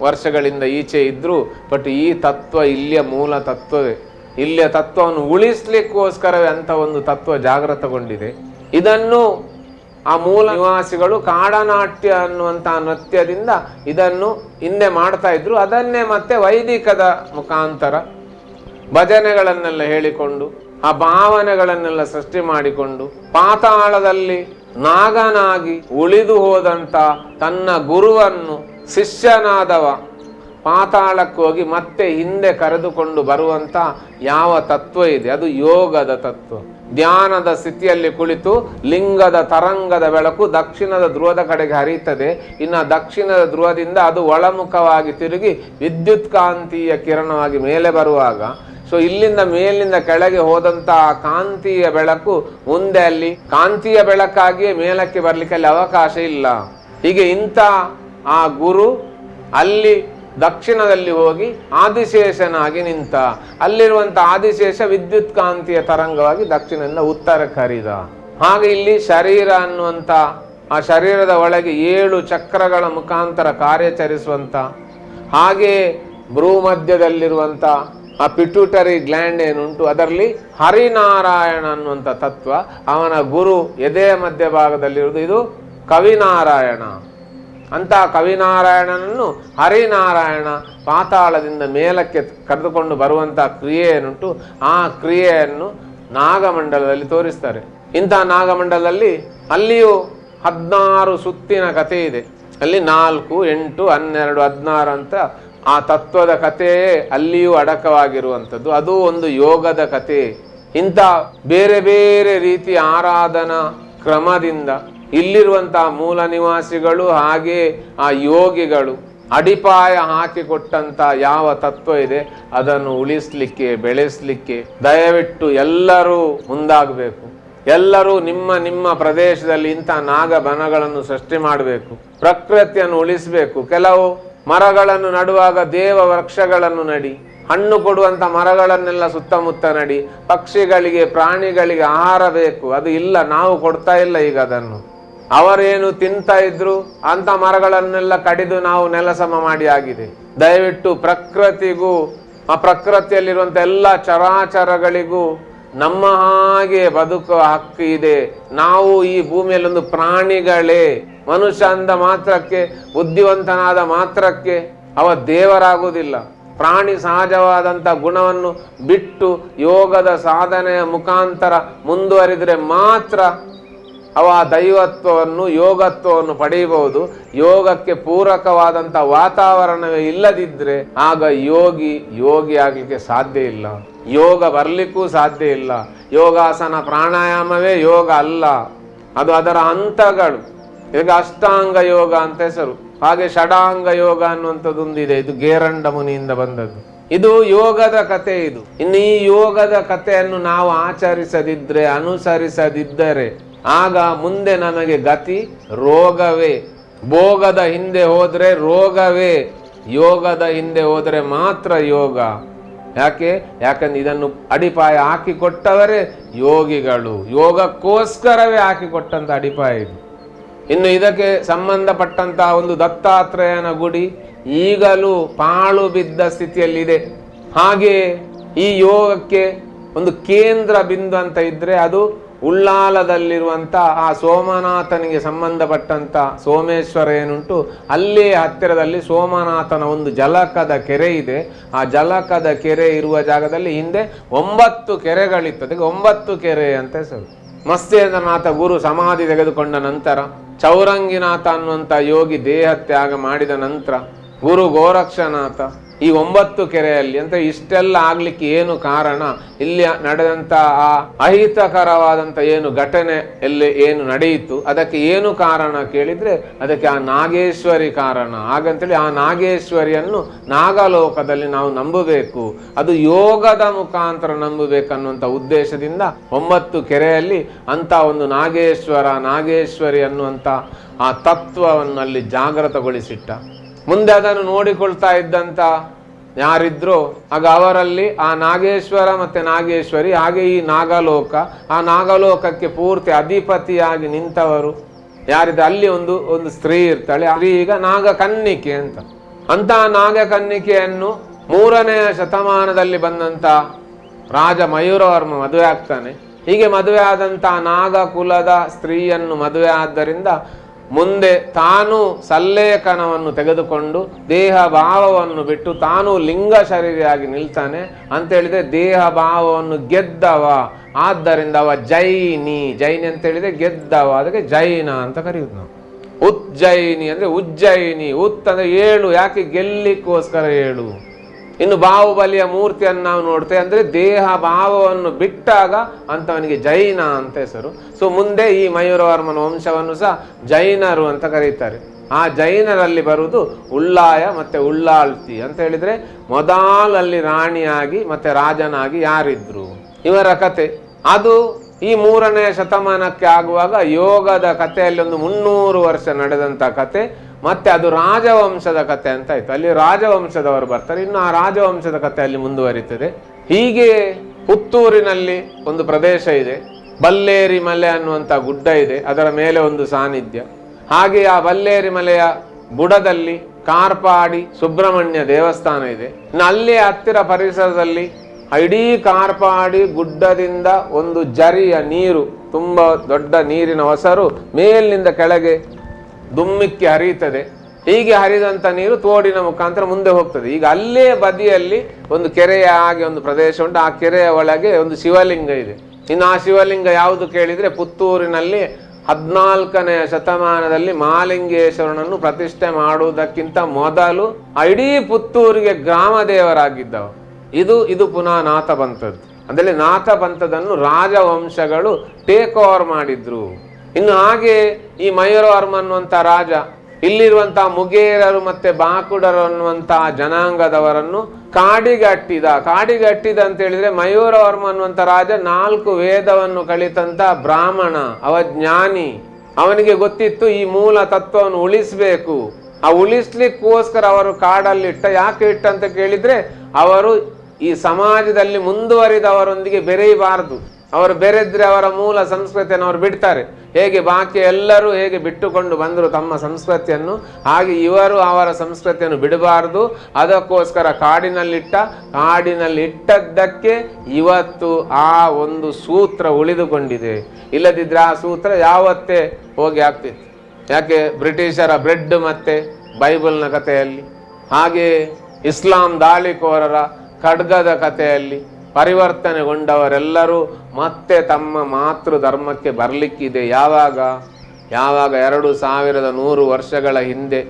ವರ್ಷಗಳಿಂದ ಈಚೆ ಇದ್ರು, ಬಟ್ ಈ ತತ್ವ ಇಲ್ಲಿಯ ಮೂಲ ತತ್ವವೇ. ಇಲ್ಲಿಯ ತತ್ವವನ್ನು ಉಳಿಸ್ಲಿಕ್ಕೋಸ್ಕರವೇ ಅಂತ ಒಂದು ತತ್ವ ಜಾಗೃತಗೊಂಡಿದೆ ಇದನ್ನು ಆ ಮೂಲ ನಿವಾಸಿಗಳು ಕಾಡನಾಟ್ಯ ಅನ್ನುವಂಥ ನೃತ್ಯದಿಂದ ಇದನ್ನು ಹಿಂದೆ ಮಾಡ್ತಾ ಇದ್ರು. ಅದನ್ನೇ ಮತ್ತೆ ವೈದಿಕದ ಮುಖಾಂತರ ಭಜನೆಗಳನ್ನೆಲ್ಲ ಹೇಳಿಕೊಂಡು, ಆ ಭಾವನೆಗಳನ್ನೆಲ್ಲ ಸೃಷ್ಟಿ ಮಾಡಿಕೊಂಡು, ಪಾತಾಳದಲ್ಲಿ ನಾಗನಾಗಿ ಉಳಿದು ಹೋದಂಥ ತನ್ನ ಗುರುವನ್ನು ಶಿಷ್ಯನಾದವ. ಪಾತಾಳಕ್ಕೆ ಹೋಗಿ ಮತ್ತೆ ಹಿಂದೆ ಕರೆದುಕೊಂಡು ಬರುವಂತ ಯಾವ ತತ್ವ ಇದೆ? ಅದು ಯೋಗದ ತತ್ವ. ಧ್ಯಾನದ ಸ್ಥಿತಿಯಲ್ಲಿ ಕುಳಿತು ಲಿಂಗದ ತರಂಗದ ಬೆಳಕು ದಕ್ಷಿಣದ ಧ್ರುವದ ಕಡೆಗೆ ಹರಿಯುತ್ತದೆ. ಇನ್ನು ದಕ್ಷಿಣದ ಧ್ರುವದಿಂದ ಅದು ಒಳಮುಖವಾಗಿ ತಿರುಗಿ ವಿದ್ಯುತ್ ಕಾಂತೀಯ ಕಿರಣವಾಗಿ ಮೇಲೆ ಬರುವಾಗ ಸೊ ಇಲ್ಲಿಂದ ಮೇಲಿಂದ ಕೆಳಗೆ ಹೋದಂತಹ ಕಾಂತೀಯ ಬೆಳಕು ಮುಂದೆ ಅಲ್ಲಿ. ಕಾಂತೀಯ ಬೆಳಕಾಗಿಯೇ ಮೇಲಕ್ಕೆ ಬರಲಿಕ್ಕೆ ಅಲ್ಲಿ ಅವಕಾಶ ಇಲ್ಲ. ಹೀಗೆ ಇಂಥ ಆ ಗುರು ಅಲ್ಲಿ ದಕ್ಷಿಣದಲ್ಲಿ ಹೋಗಿ ಆದಿಶೇಷನಾಗಿ ನಿಂತ ಅಲ್ಲಿರುವಂಥ ಆದಿಶೇಷ ವಿದ್ಯುತ್ ಕಾಂತಿಯ ತರಂಗವಾಗಿ ದಕ್ಷಿಣದಿಂದ ಉತ್ತರ ಕರಿದ. ಹಾಗೆ ಇಲ್ಲಿ ಶರೀರ ಅನ್ನುವಂತ, ಆ ಶರೀರದ ಒಳಗೆ ಏಳು ಚಕ್ರಗಳ ಮುಖಾಂತರ ಹಾಗೆ ಭ್ರೂ ಮಧ್ಯದಲ್ಲಿರುವಂತ ಆ ಪಿಟ್ಯೂಟರಿ ಗ್ಲ್ಯಾಂಡ್ ಏನುಂಟು, ಅದರಲ್ಲಿ ಹರಿನಾರಾಯಣ ಅನ್ನುವಂಥ ತತ್ವ, ಅವನ ಗುರು ಎದೆಯ ಮಧ್ಯಭಾಗದಲ್ಲಿರುವುದು, ಇದು ಕವಿನಾರಾಯಣ. ಅಂತ ಕವಿನಾರಾಯಣನನ್ನು ಹರಿನಾರಾಯಣ ಪಾತಾಳದಿಂದ ಮೇಲಕ್ಕೆ ಕರೆದುಕೊಂಡು ಬರುವಂಥ ಕ್ರಿಯೆಯನ್ನುಂಟು ಆ ಕ್ರಿಯೆಯನ್ನು ನಾಗಮಂಡಲದಲ್ಲಿ ತೋರಿಸ್ತಾರೆ. ಇಂಥ ನಾಗಮಂಡಲದಲ್ಲಿ ಅಲ್ಲಿಯೂ ಹದಿನಾರು ಸುತ್ತಿನ ಕಥೆ ಇದೆ. ಅಲ್ಲಿ ನಾಲ್ಕು, ಎಂಟು, ಹನ್ನೆರಡು, ಹದಿನಾರು ಅಂತ ಆ ತತ್ವದ ಕಥೆಯೇ ಅಲ್ಲಿಯೂ ಅಡಕವಾಗಿರುವಂಥದ್ದು. ಅದು ಒಂದು ಯೋಗದ ಕಥೆ. ಇಂಥ ಬೇರೆ ಬೇರೆ ರೀತಿಯ ಆರಾಧನಾ ಕ್ರಮದಿಂದ ಇಲ್ಲಿರುವಂತಹ ಮೂಲ ನಿವಾಸಿಗಳು ಹಾಗೆ ಆ ಯೋಗಿಗಳು ಅಡಿಪಾಯ ಹಾಕಿಕೊಟ್ಟಂತ ಯಾವ ತತ್ವ ಇದೆ, ಅದನ್ನು ಉಳಿಸ್ಲಿಕ್ಕೆ, ಬೆಳೆಸಲಿಕ್ಕೆ ದಯವಿಟ್ಟು ಎಲ್ಲರೂ ಮುಂದಾಗಬೇಕು. ಎಲ್ಲರೂ ನಿಮ್ಮ ನಿಮ್ಮ ಪ್ರದೇಶದಲ್ಲಿ ಇಂಥ ನಾಗಬನಗಳನ್ನು ಸೃಷ್ಟಿ ಮಾಡಬೇಕು. ಪ್ರಕೃತಿಯನ್ನು ಉಳಿಸಬೇಕು. ಕೆಲವು ಮರಗಳನ್ನು ನಡುವಾಗ ದೇವ ವೃಕ್ಷಗಳನ್ನು ನಡಿ, ಹಣ್ಣು ಕೊಡುವಂತ ಮರಗಳನ್ನೆಲ್ಲ ಸುತ್ತಮುತ್ತ ನಡಿ, ಪಕ್ಷಿಗಳಿಗೆ ಪ್ರಾಣಿಗಳಿಗೆ ಆಹಾರ ಬೇಕು. ಅದು ಇಲ್ಲ, ನಾವು ಕೊಡ್ತಾ ಇಲ್ಲ ಈಗ ಅದನ್ನು. ಅವರೇನು ತಿಂತಾ ಇದ್ರು ಅಂತ ಮರಗಳನ್ನೆಲ್ಲ ಕಡಿದು ನಾವು ನೆಲಸಮ ಮಾಡಿ ಆಗಿದೆ. ದಯವಿಟ್ಟು ಪ್ರಕೃತಿಗೂ, ಆ ಪ್ರಕೃತಿಯಲ್ಲಿರುವಂತ ಎಲ್ಲ ಚರಾಚರಗಳಿಗೂ ನಮ್ಮ ಹಾಗೆ ಬದುಕುವ ಹಕ್ಕು ಇದೆ. ನಾವು ಈ ಭೂಮಿಯಲ್ಲಿ ಒಂದು ಪ್ರಾಣಿಗಳೇ. ಮನುಷ್ಯ ಅಂದ ಮಾತ್ರಕ್ಕೆ, ಬುದ್ಧಿವಂತನಾದ ಮಾತ್ರಕ್ಕೆ ಅವ ದೇವರಾಗುವುದಿಲ್ಲ. ಪ್ರಾಣಿ ಸಹಜವಾದಂಥ ಗುಣವನ್ನು ಬಿಟ್ಟು ಯೋಗದ ಸಾಧನೆಯ ಮುಖಾಂತರ ಮುಂದುವರಿದರೆ ಮಾತ್ರ ಅವ ದೈವತ್ವವನ್ನು, ಯೋಗತ್ವವನ್ನು ಪಡೆಯಬಹುದು. ಯೋಗಕ್ಕೆ ಪೂರಕವಾದಂಥ ವಾತಾವರಣವೇ ಇಲ್ಲದಿದ್ದರೆ ಆಗ ಯೋಗಿ ಯೋಗಿ ಆಗಲಿಕ್ಕೆ ಸಾಧ್ಯ ಇಲ್ಲ. ಯೋಗ ಬರಲಿಕ್ಕೂ ಸಾಧ್ಯ ಇಲ್ಲ. ಯೋಗಾಸನ ಪ್ರಾಣಾಯಾಮವೇ ಯೋಗ ಅಲ್ಲ. ಅದು ಅದರ ಹಂತಗಳು. ಇದಕ್ಕೆ ಅಷ್ಟಾಂಗ ಯೋಗ ಅಂತ ಹೆಸರು. ಹಾಗೆ ಷಡಾಂಗ ಯೋಗ ಅನ್ನುವಂಥದ್ದೊಂದಿದೆ. ಇದು ಗೇರಂಡ ಮುನಿಯಿಂದ ಬಂದದ್ದು. ಇದು ಯೋಗದ ಕತೆ ಇದು. ಇನ್ನು ಈ ಯೋಗದ ಕಥೆಯನ್ನು ನಾವು ಆಚರಿಸದಿದ್ದರೆ ಅನುಸರಿಸದಿದ್ದರೆ ಆಗ ಮುಂದೆ ನನಗೆ ಗತಿ ರೋಗವೇ. ಭೋಗದ ಹಿಂದೆ ಹೋದರೆ ರೋಗವೇ. ಯೋಗದ ಹಿಂದೆ ಹೋದರೆ ಮಾತ್ರ ಯೋಗ. ಯಾಕೆ? ಯಾಕಂದ್ರೆ ಇದನ್ನು ಅಡಿಪಾಯ ಹಾಕಿಕೊಟ್ಟವರೇ ಯೋಗಿಗಳು. ಯೋಗಕ್ಕೋಸ್ಕರವೇ ಹಾಕಿಕೊಟ್ಟಂಥ ಅಡಿಪಾಯ ಇದು. ಇನ್ನು ಇದಕ್ಕೆ ಸಂಬಂಧಪಟ್ಟಂತಹ ಒಂದು ದತ್ತಾತ್ರೇಯನ ಗುಡಿ ಈಗಲೂ ಪಾಳು ಬಿದ್ದ ಸ್ಥಿತಿಯಲ್ಲಿದೆ. ಹಾಗೆ ಈ ಯೋಗಕ್ಕೆ ಒಂದು ಕೇಂದ್ರ ಬಿಂದು ಅಂತ ಇದ್ದರೆ ಅದು ಉಳ್ಳಾಲದಲ್ಲಿರುವಂಥ ಆ ಸೋಮನಾಥನಿಗೆ ಸಂಬಂಧಪಟ್ಟಂತ ಸೋಮೇಶ್ವರ ಏನುಂಟು, ಅಲ್ಲೇ ಹತ್ತಿರದಲ್ಲಿ ಸೋಮನಾಥನ ಒಂದು ಜಲಕದ ಕೆರೆ ಇದೆ. ಆ ಜಲಕದ ಕೆರೆ ಇರುವ ಜಾಗದಲ್ಲಿ ಹಿಂದೆ ಒಂಬತ್ತು ಕೆರೆಗಳಿತ್ತು. ಒಂಬತ್ತು ಕೆರೆ ಅಂತ ಹೆಸರು. ಮತ್ಸ್ಯೇಂದ್ರನಾಥ ಗುರು ಸಮಾಧಿ ತೆಗೆದುಕೊಂಡ ನಂತರ, ಚೌರಂಗಿನಾಥ ಅನ್ನುವಂಥ ಯೋಗಿ ದೇಹ ತ್ಯಾಗ ಮಾಡಿದ ನಂತರ, ಗುರು ಗೋರಕ್ಷನಾಥ ಈ ಒಂಬತ್ತು ಕೆರೆಯಲ್ಲಿ ಅಂತ ಇಷ್ಟೆಲ್ಲ ಆಗ್ಲಿಕ್ಕೆ ಏನು ಕಾರಣ? ಇಲ್ಲಿ ನಡೆದಂತ ಆ ಅಹಿತಕರವಾದಂತ ಏನು ಘಟನೆ ಎಲ್ಲಿ ಏನು ನಡೆಯಿತು? ಅದಕ್ಕೆ ಏನು ಕಾರಣ ಕೇಳಿದ್ರೆ ಅದಕ್ಕೆ ಆ ನಾಗೇಶ್ವರಿ ಕಾರಣ. ಹಾಗಂತೇಳಿ ಆ ನಾಗೇಶ್ವರಿಯನ್ನು ನಾಗಲೋಕದಲ್ಲಿ ನಾವು ನಂಬಬೇಕು. ಅದು ಯೋಗದ ಮುಖಾಂತರ ನಂಬಬೇಕನ್ನುವಂಥ ಉದ್ದೇಶದಿಂದ ಒಂಬತ್ತು ಕೆರೆಯಲ್ಲಿ ಅಂತ ಒಂದು ನಾಗೇಶ್ವರ, ನಾಗೇಶ್ವರಿ ಅನ್ನುವಂಥ ಆ ತತ್ವವನ್ನು ಅಲ್ಲಿ ಜಾಗೃತಗೊಳಿಸಿಟ್ಟ. ಮುಂದೆ ಅದನ್ನು ನೋಡಿಕೊಳ್ತಾ ಇದ್ದಂತ ಯಾರಿದ್ರು, ಆಗ ಅವರಲ್ಲಿ ಆ ನಾಗೇಶ್ವರ ಮತ್ತೆ ನಾಗೇಶ್ವರಿ, ಹಾಗೆ ಈ ನಾಗಲೋಕ, ಆ ನಾಗಲೋಕಕ್ಕೆ ಪೂರ್ತಿ ಅಧಿಪತಿಯಾಗಿ ನಿಂತವರು. ಯಾರಿದೆ ಅಲ್ಲಿ ಒಂದು ಒಂದು ಸ್ತ್ರೀ ಇರ್ತಾಳೆ. ಅದು ಈಗ ನಾಗಕನ್ನಿಕೆ ಅಂತ. ಅಂತ ನಾಗಕನ್ನಿಕೆಯನ್ನು ಮೂರನೆಯ ಶತಮಾನದಲ್ಲಿ ಬಂದಂತ ರಾಜ ಮಯೂರವರ್ಮ ಮದುವೆ ಆಗ್ತಾನೆ. ಹೀಗೆ ಮದುವೆ ಆದಂತ ನಾಗ ಕುಲದ ಸ್ತ್ರೀಯನ್ನು ಮದುವೆ ಆದ್ದರಿಂದ ಮುಂದೆ ತಾನು ಸಲ್ಲೇಖನವನ್ನು ತೆಗೆದುಕೊಂಡು ದೇಹ ಭಾವವನ್ನು ಬಿಟ್ಟು ತಾನು ಲಿಂಗ ಶರೀರಿಯಾಗಿ ನಿಲ್ತಾನೆ ಅಂತ ಹೇಳಿದ್ರೆ ದೇಹ ಭಾವವನ್ನು ಗೆದ್ದವ. ಆದ್ದರಿಂದ ಅವ ಜೈನಿ. ಜೈನಿ ಅಂತ ಹೇಳಿದ್ರೆ ಗೆದ್ದವ. ಅದಕ್ಕೆ ಜೈನ ಅಂತ ಕರೆಯುವುದು ನಾವು. ಉಜ್ಜಯಿನಿ ಅಂದ್ರೆ ಉಜ್ಜಯಿನಿ ಉತ್ ಅಂದ್ರೆ ಏಳು. ಯಾಕೆ ಗೆಲ್ಲಿಕ್ಕೋಸ್ಕರ ಏಳು? ಇನ್ನು ಬಾಹುಬಲಿಯ ಮೂರ್ತಿಯನ್ನು ನಾವು ನೋಡ್ತೇವೆ ಅಂದರೆ ದೇಹ ಭಾವವನ್ನು ಬಿಟ್ಟಾಗ ಅಂಥವನಿಗೆ ಜೈನ ಅಂತ ಹೆಸರು. ಸೊ ಮುಂದೆ ಈ ಮಯೂರವರ್ಮನ ವಂಶವನ್ನು ಸಹ ಜೈನರು ಅಂತ ಕರೀತಾರೆ. ಆ ಜೈನರಲ್ಲಿ ಬರುವುದು ಉಳ್ಳಾಯ ಮತ್ತೆ ಉಳ್ಳಾಳ್ತಿ ಅಂತ ಹೇಳಿದರೆ ಮೊದಲಲ್ಲಿ ರಾಣಿಯಾಗಿ ಮತ್ತೆ ರಾಜನಾಗಿ ಯಾರಿದ್ರು? ಇವರ ಕತೆ. ಅದು ಈ ಮೂರನೇ ಶತಮಾನಕ್ಕೆ ಆಗುವಾಗ ಯೋಗದ ಕಥೆಯಲ್ಲಿ ಒಂದು ಮುನ್ನೂರು ವರ್ಷ ನಡೆದಂಥ ಕತೆ. ಮತ್ತೆ ಅದು ರಾಜವಂಶದ ಕತೆ ಅಂತ ಆಯ್ತು. ಅಲ್ಲಿ ರಾಜವಂಶದವರು ಬರ್ತಾರೆ. ಇನ್ನು ಆ ರಾಜವಂಶದ ಕತೆ ಅಲ್ಲಿ ಮುಂದುವರಿತದೆ. ಹೀಗೆ ಪುತ್ತೂರಿನಲ್ಲಿ ಒಂದು ಪ್ರದೇಶ ಇದೆ. ಬಲ್ಲೇರಿ ಮಲೆ ಅನ್ನುವಂಥ ಗುಡ್ಡ ಇದೆ. ಅದರ ಮೇಲೆ ಒಂದು ಸಾನ್ನಿಧ್ಯ. ಹಾಗೆ ಆ ಬಲ್ಲೇರಿ ಮಲೆಯ ಬುಡದಲ್ಲಿ ಕಾರ್ಪಾಡಿ ಸುಬ್ರಹ್ಮಣ್ಯ ದೇವಸ್ಥಾನ ಇದೆ. ಇನ್ನು ಅಲ್ಲೇ ಹತ್ತಿರ ಪರಿಸರದಲ್ಲಿ ಇಡೀ ಕಾರ್ಪಾಡಿ ಗುಡ್ಡದಿಂದ ಒಂದು ಜರಿಯ ನೀರು, ತುಂಬಾ ದೊಡ್ಡ ನೀರಿನ ಹೊಸರು ಮೇಲಿನಿಂದ ಕೆಳಗೆ ದುಮ್ಮಿಕ್ಕಿ ಹರಿಯುತ್ತದೆ. ಹೀಗೆ ಹರಿದಂತ ನೀರು ತೋಡಿನ ಮುಖಾಂತರ ಮುಂದೆ ಹೋಗ್ತದೆ. ಈಗ ಅಲ್ಲೇ ಬದಿಯಲ್ಲಿ ಒಂದು ಕೆರೆಯ ಹಾಗೆ ಒಂದು ಪ್ರದೇಶ ಉಂಟು. ಆ ಕೆರೆಯ ಒಳಗೆ ಒಂದು ಶಿವಲಿಂಗ ಇದೆ. ಇನ್ನು ಆ ಶಿವಲಿಂಗ ಯಾವುದು ಕೇಳಿದ್ರೆ ಪುತ್ತೂರಿನಲ್ಲಿ ಹದಿನಾಲ್ಕನೆಯ ಶತಮಾನದಲ್ಲಿ ಮಹಾಲಿಂಗೇಶ್ವರನನ್ನು ಪ್ರತಿಷ್ಠೆ ಮಾಡುವುದಕ್ಕಿಂತ ಮೊದಲು ಇಡೀ ಪುತ್ತೂರಿಗೆ ಗ್ರಾಮ ದೇವರಾಗಿದ್ದವು. ಇದು ಇದು ಪುನಃ ನಾಥ ಬಂತದ್ದು ಅಂದ್ರೆ ನಾಥ ಬಂತದನ್ನು ರಾಜವಂಶಗಳು ಟೇಕ್ ಓವರ್ ಮಾಡಿದ್ರು. ಇನ್ನು ಹಾಗೆ ಈ ಮಯೂರವರ್ಮ ಅನ್ನುವಂಥ ರಾಜ, ಇಲ್ಲಿರುವಂಥ ಮುಗೇರರು ಮತ್ತೆ ಬಾಕುಡರು ಅನ್ನುವಂತಹ ಜನಾಂಗದವರನ್ನು ಕಾಡಿಗಟ್ಟಿದ ಕಾಡಿಗಟ್ಟಿದ ಅಂತ ಹೇಳಿದ್ರೆ ಮಯೂರವರ್ಮ ಅನ್ನುವಂಥ ರಾಜ ನಾಲ್ಕು ವೇದವನ್ನು ಕಲಿತಂತ ಬ್ರಾಹ್ಮಣ ಅವ ಜ್ಞಾನಿ ಅವನಿಗೆ ಗೊತ್ತಿತ್ತು ಈ ಮೂಲ ತತ್ವವನ್ನು ಉಳಿಸ್ಬೇಕು. ಆ ಉಳಿಸ್ಲಿಕ್ಕೋಸ್ಕರ ಅವರು ಕಾಡಲ್ಲಿ ಇಟ್ಟ ಯಾಕೆ ಇಟ್ಟ ಅಂತ ಕೇಳಿದ್ರೆ ಅವರು ಈ ಸಮಾಜದಲ್ಲಿ ಮುಂದುವರಿದವರೊಂದಿಗೆ ಬೆರೆಯಬಾರದು. ಅವರು ಬೇರೆದ್ರೆ ಅವರ ಮೂಲ ಸಂಸ್ಕೃತಿಯನ್ನು ಅವರು ಬಿಡ್ತಾರೆ. ಹೇಗೆ ಬಾಕಿ ಎಲ್ಲರೂ ಹೇಗೆ ಬಿಟ್ಟುಕೊಂಡು ಬಂದರು ತಮ್ಮ ಸಂಸ್ಕೃತಿಯನ್ನು, ಹಾಗೆ ಇವರು ಅವರ ಸಂಸ್ಕೃತಿಯನ್ನು ಬಿಡಬಾರದು. ಅದಕ್ಕೋಸ್ಕರ ಕಾಡಿನಲ್ಲಿಟ್ಟ, ಕಾಡಿನಲ್ಲಿಟ್ಟದ್ದಕ್ಕೆ ಇವತ್ತು ಆ ಒಂದು ಸೂತ್ರ ಉಳಿದುಕೊಂಡಿದೆ. ಇಲ್ಲದಿದ್ರೆ ಆ ಸೂತ್ರ ಯಾವತ್ತೇ ಹೋಗಿ ಆಗ್ತಿತ್ತು. ಯಾಕೆ? ಬ್ರಿಟಿಷರ ಬ್ರೆಡ್ ಮತ್ತೆ ಬೈಬಲ್ನ ಕಥೆಯಲ್ಲಿ, ಹಾಗೆ ಇಸ್ಲಾಂ ದಾಳಿಕೋರರ ಖಡ್ಗದ ಕಥೆಯಲ್ಲಿ ಪರಿವರ್ತನೆಗೊಂಡವರೆಲ್ಲರೂ ಮತ್ತೆ ತಮ್ಮ ಮಾತೃ ಧರ್ಮಕ್ಕೆ ಬರಲಿಕ್ಕಿದೆ. ಯಾವಾಗ? ಯಾವಾಗ? ಎರಡು ಸಾವಿರದ ನೂರು ವರ್ಷಗಳ ಹಿಂದೆ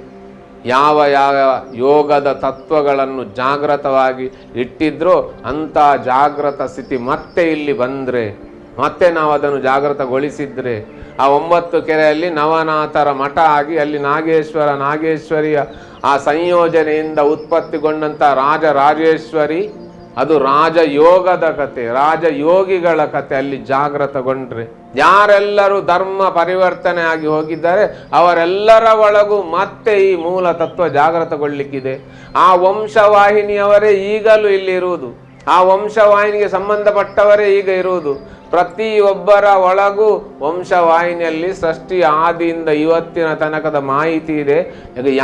ಯಾವ ಯಾವ ಯೋಗದ ತತ್ವಗಳನ್ನು ಜಾಗೃತವಾಗಿ ಇಟ್ಟಿದ್ರೋ ಅಂಥ ಜಾಗೃತ ಸ್ಥಿತಿ ಮತ್ತೆ ಇಲ್ಲಿ ಬಂದರೆ, ಮತ್ತೆ ನಾವು ಅದನ್ನು ಜಾಗೃತಗೊಳಿಸಿದ್ರೆ ಆ ಒಂಬತ್ತು ಕೆರೆಯಲ್ಲಿ ನವನಾಥರ ಮಠ ಆಗಿ ಅಲ್ಲಿ ನಾಗೇಶ್ವರ, ನಾಗೇಶ್ವರಿಯ ಆ ಸಂಯೋಜನೆಯಿಂದ ಉತ್ಪತ್ತಿಗೊಂಡಂಥ ರಾಜ ರಾಜೇಶ್ವರಿ ಅದು ರಾಜಯೋಗದ ಕತೆ, ರಾಜಯೋಗಿಗಳ ಕತೆ ಅಲ್ಲಿ ಜಾಗೃತಗೊಂಡ್ರೆ ಯಾರೆಲ್ಲರೂ ಧರ್ಮ ಪರಿವರ್ತನೆ ಆಗಿ ಹೋಗಿದ್ದಾರೆ, ಅವರೆಲ್ಲರ ಒಳಗೂ ಮತ್ತೆ ಈ ಮೂಲ ತತ್ವ ಜಾಗೃತಗೊಳ್ಳಿಕ್ಕಿದೆ ಆ ವಂಶವಾಹಿನಿಯವರೇ ಈಗಲೂ ಇಲ್ಲಿ ಇರುವುದು. ಆ ವಂಶವಾಹಿನಿಗೆ ಸಂಬಂಧಪಟ್ಟವರೇ ಈಗ ಇರುವುದು. ಪ್ರತಿಯೊಬ್ಬರ ಒಳಗೂ ವಂಶವಾಹಿನಿಯಲ್ಲಿ ಸೃಷ್ಟಿ ಆದಿಯಿಂದ ಇವತ್ತಿನ ತನಕದ ಮಾಹಿತಿ ಇದೆ.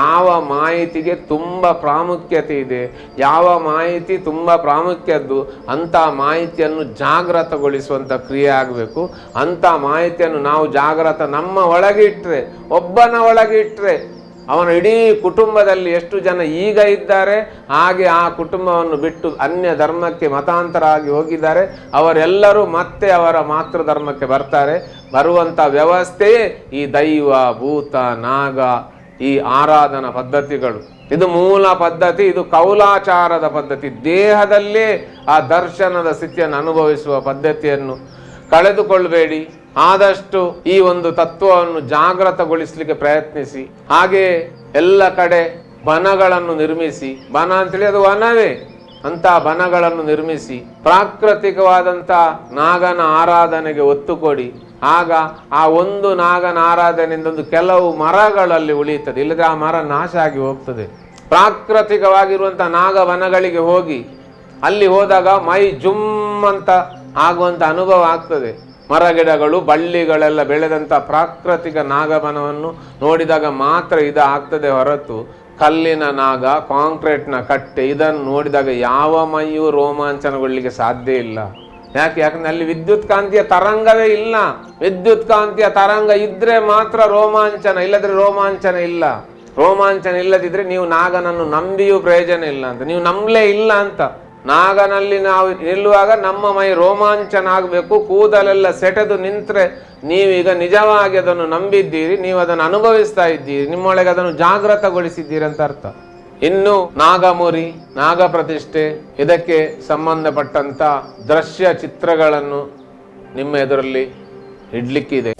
ಯಾವ ಮಾಹಿತಿಗೆ ತುಂಬ ಪ್ರಾಮುಖ್ಯತೆ ಇದೆ, ಯಾವ ಮಾಹಿತಿ ತುಂಬ ಪ್ರಾಮುಖ್ಯದ್ದು, ಅಂಥ ಮಾಹಿತಿಯನ್ನು ಜಾಗೃತಗೊಳಿಸುವಂಥ ಕ್ರಿಯೆ ಆಗಬೇಕು. ಅಂಥ ಮಾಹಿತಿಯನ್ನು ನಾವು ಜಾಗೃತ ನಮ್ಮ ಒಳಗಿಟ್ಟರೆ ಒಬ್ಬನ ಒಳಗೆ ಇಟ್ಟರೆ ಅವನ ಇಡೀ ಕುಟುಂಬದಲ್ಲಿ ಎಷ್ಟು ಜನ ಈಗ ಇದ್ದಾರೆ, ಹಾಗೆ ಆ ಕುಟುಂಬವನ್ನು ಬಿಟ್ಟು ಅನ್ಯ ಧರ್ಮಕ್ಕೆ ಮತಾಂತರ ಆಗಿ ಹೋಗಿದ್ದಾರೆ. ಅವರೆಲ್ಲರೂ ಮತ್ತೆ ಅವರ ಮಾತೃ ಧರ್ಮಕ್ಕೆ ಬರ್ತಾರೆ. ಬರುವಂಥ ವ್ಯವಸ್ಥೆಯೇ ಈ ದೈವ, ಭೂತ, ನಾಗ, ಈ ಆರಾಧನಾ ಪದ್ಧತಿಗಳು. ಇದು ಮೂಲ ಪದ್ಧತಿ, ಇದು ಕೌಲಾಚಾರದ ಪದ್ಧತಿ. ದೇಹದಲ್ಲೇ ಆ ದರ್ಶನದ ಸ್ಥಿತಿಯನ್ನು ಅನುಭವಿಸುವ ಪದ್ಧತಿಯನ್ನು ಕಳೆದುಕೊಳ್ಳಬೇಡಿ ಆದಷ್ಟು ಈ ಒಂದು ತತ್ವವನ್ನು ಜಾಗೃತಗೊಳಿಸಲಿಕ್ಕೆ ಪ್ರಯತ್ನಿಸಿ. ಹಾಗೆ ಎಲ್ಲ ಕಡೆ ಬನಗಳನ್ನು ನಿರ್ಮಿಸಿ. ಬನ ಅಂತೇಳಿ ಅದು ವನವೇ. ಅಂತ ಬನಗಳನ್ನು ನಿರ್ಮಿಸಿ. ಪ್ರಾಕೃತಿಕವಾದಂಥ ನಾಗನ ಆರಾಧನೆಗೆ ಒತ್ತು ಕೊಡಿ ಆಗ ಆ ಒಂದು ನಾಗನ ಆರಾಧನೆಯಿಂದ ಒಂದು ಕೆಲವು ಮರಗಳಲ್ಲಿ ಉಳಿಯುತ್ತದೆ. ಇಲ್ಲದ್ರೆ ಆ ಮರ ನಾಶ ಆಗಿ ಹೋಗ್ತದೆ. ಪ್ರಾಕೃತಿಕವಾಗಿರುವಂಥ ನಾಗವನಗಳಿಗೆ ಹೋಗಿ. ಅಲ್ಲಿ ಹೋದಾಗ ಮೈ ಜುಮ್ ಅಂತ ಆಗುವಂಥ ಅನುಭವ ಆಗ್ತದೆ. ಮರಗಿಡಗಳು, ಬಳ್ಳಿಗಳೆಲ್ಲ ಬೆಳೆದಂಥ ಪ್ರಾಕೃತಿಕ ನಾಗಮನವನ್ನು ನೋಡಿದಾಗ ಮಾತ್ರ ಇದು ಆಗ್ತದೆ ಹೊರತು ಕಲ್ಲಿನ ನಾಗ, ಕಾಂಕ್ರೀಟ್ನ ಕಟ್ಟೆ, ಇದನ್ನು ನೋಡಿದಾಗ ಯಾವ ಮೈಯೂ ರೋಮಾಂಚನಗೊಳ್ಳಲಿಕ್ಕೆ ಸಾಧ್ಯ ಇಲ್ಲ. ಯಾಕೆ? ಯಾಕಂದ್ರೆ ಅಲ್ಲಿ ವಿದ್ಯುತ್ ಕಾಂತಿಯ ತರಂಗವೇ ಇಲ್ಲ. ವಿದ್ಯುತ್ ಕಾಂತಿಯ ತರಂಗ ಇದ್ರೆ ಮಾತ್ರ ರೋಮಾಂಚನ, ಇಲ್ಲದ್ರೆ ರೋಮಾಂಚನ ಇಲ್ಲ. ರೋಮಾಂಚನ ಇಲ್ಲದಿದ್ರೆ ನೀವು ನಾಗನನ್ನು ನಂಬಿಯೂ ಪ್ರಯೋಜನ ಇಲ್ಲ ಅಂತ. ನೀವು ನಂಬಲೇ ಇಲ್ಲ ಅಂತ. ನಾಗನಲ್ಲಿ ನಾವು ನಿಲ್ಲುವಾಗ ನಮ್ಮ ಮೈ ರೋಮಾಂಚನ ಆಗಬೇಕು ಕೂದಲೆಲ್ಲ ಸೆಟೆದು ನಿಂತರೆ ನೀವೀಗ ನಿಜವಾಗಿ ಅದನ್ನು ನಂಬಿದ್ದೀರಿ ನೀವು ಅದನ್ನು ಅನುಭವಿಸ್ತಾ ಇದ್ದೀರಿ, ನಿಮ್ಮೊಳಗೆ ಅದನ್ನು ಜಾಗೃತಗೊಳಿಸಿದ್ದೀರಿ ಅಂತ ಅರ್ಥ. ಇನ್ನು ನಾಗಮುರಿ ನಾಗ ಪ್ರತಿಷ್ಠೆ ಇದಕ್ಕೆ ಸಂಬಂಧಪಟ್ಟಂತ ದೃಶ್ಯ ಚಿತ್ರಗಳನ್ನು ನಿಮ್ಮ ಎದುರಲ್ಲಿ ಇಡ್ಲಿಕ್ಕಿದೆ.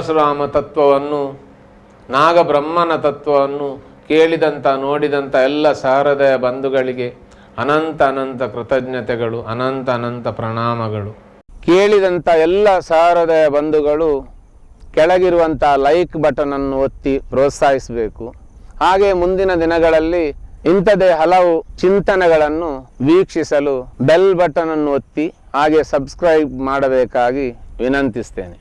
ಪರಶುರಾಮ ತತ್ವವನ್ನು, ನಾಗಬ್ರಹ್ಮನ ತತ್ವವನ್ನು ಕೇಳಿದಂಥ ನೋಡಿದಂಥ ಎಲ್ಲ ಸಾರದಯ ಬಂಧುಗಳಿಗೆ ಅನಂತ ಅನಂತ ಕೃತಜ್ಞತೆಗಳು, ಅನಂತ ಅನಂತ ಪ್ರಣಾಮಗಳು. ಕೇಳಿದಂಥ ಎಲ್ಲ ಸಾರದಯ ಬಂಧುಗಳು ಕೆಳಗಿರುವಂಥ ಲೈಕ್ ಬಟನ್ ಅನ್ನು ಒತ್ತಿ ಪ್ರೋತ್ಸಾಹಿಸಬೇಕು. ಹಾಗೆ ಮುಂದಿನ ದಿನಗಳಲ್ಲಿ ಇಂಥದೇ ಹಲವು ಚಿಂತನೆಗಳನ್ನು ವೀಕ್ಷಿಸಲು ಬೆಲ್ ಬಟನ್ ಅನ್ನು ಒತ್ತಿ ಹಾಗೆ ಸಬ್ಸ್ಕ್ರೈಬ್ ಮಾಡಬೇಕಾಗಿ ವಿನಂತಿಸ್ತೇನೆ.